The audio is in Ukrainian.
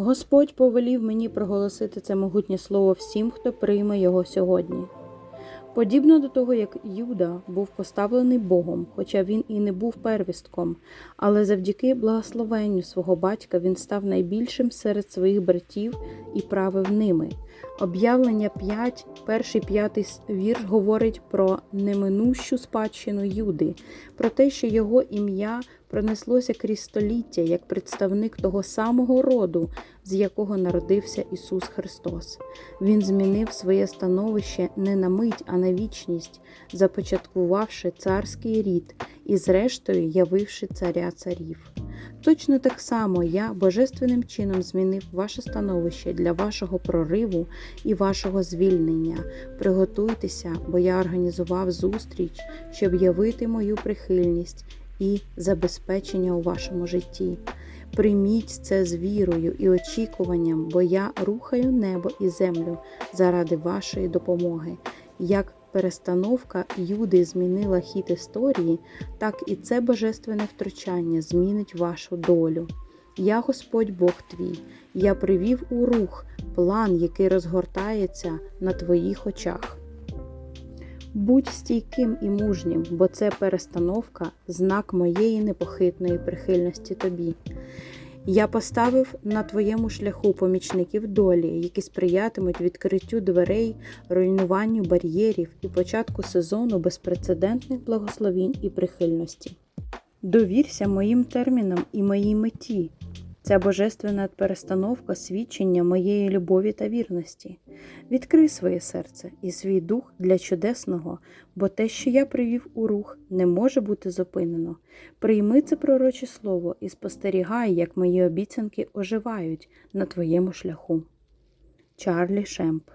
Господь повелів мені проголосити це могутнє слово всім, хто прийме його сьогодні. Подібно до того, як Юда був поставлений Богом, хоча він і не був первістком, але завдяки благословенню свого батька він став найбільшим серед своїх братів і правив ними. Об'явлення 5, перший п'ятий вірш говорить про неминущу спадщину Юди, про те, що його ім'я пронеслося крізь століття як представник того самого роду, з якого народився Ісус Христос. Він змінив своє становище не на мить, а на вічність, започаткувавши царський рід і, зрештою, явивши царя царів. Точно так само я божественним чином змінив ваше становище для вашого прориву і вашого звільнення. Приготуйтеся, бо я організував зустріч, щоб явити мою прихильність і забезпечення у вашому житті. Прийміть це з вірою і очікуванням, бо я рухаю небо і землю заради вашої допомоги. Як перестановка Юди змінила хід історії, так і це божественне втручання змінить вашу долю. Я Господь Бог твій, я привів у рух план, який розгортається на твоїх очах. Будь стійким і мужнім, бо це перестановка, знак моєї непохитної прихильності тобі. Я поставив на твоєму шляху помічників долі, які сприятимуть відкриттю дверей, руйнуванню бар'єрів і початку сезону безпрецедентних благословінь і прихильності. Довірся моїм термінам і моїй меті. Ця божественна перестановка свідчення моєї любові та вірності. Відкрий своє серце і свій дух для чудесного, бо те, що я привів у рух, не може бути зупинено. Прийми це пророче слово і спостерігай, як мої обіцянки оживають на твоєму шляху. Чарлі Шемп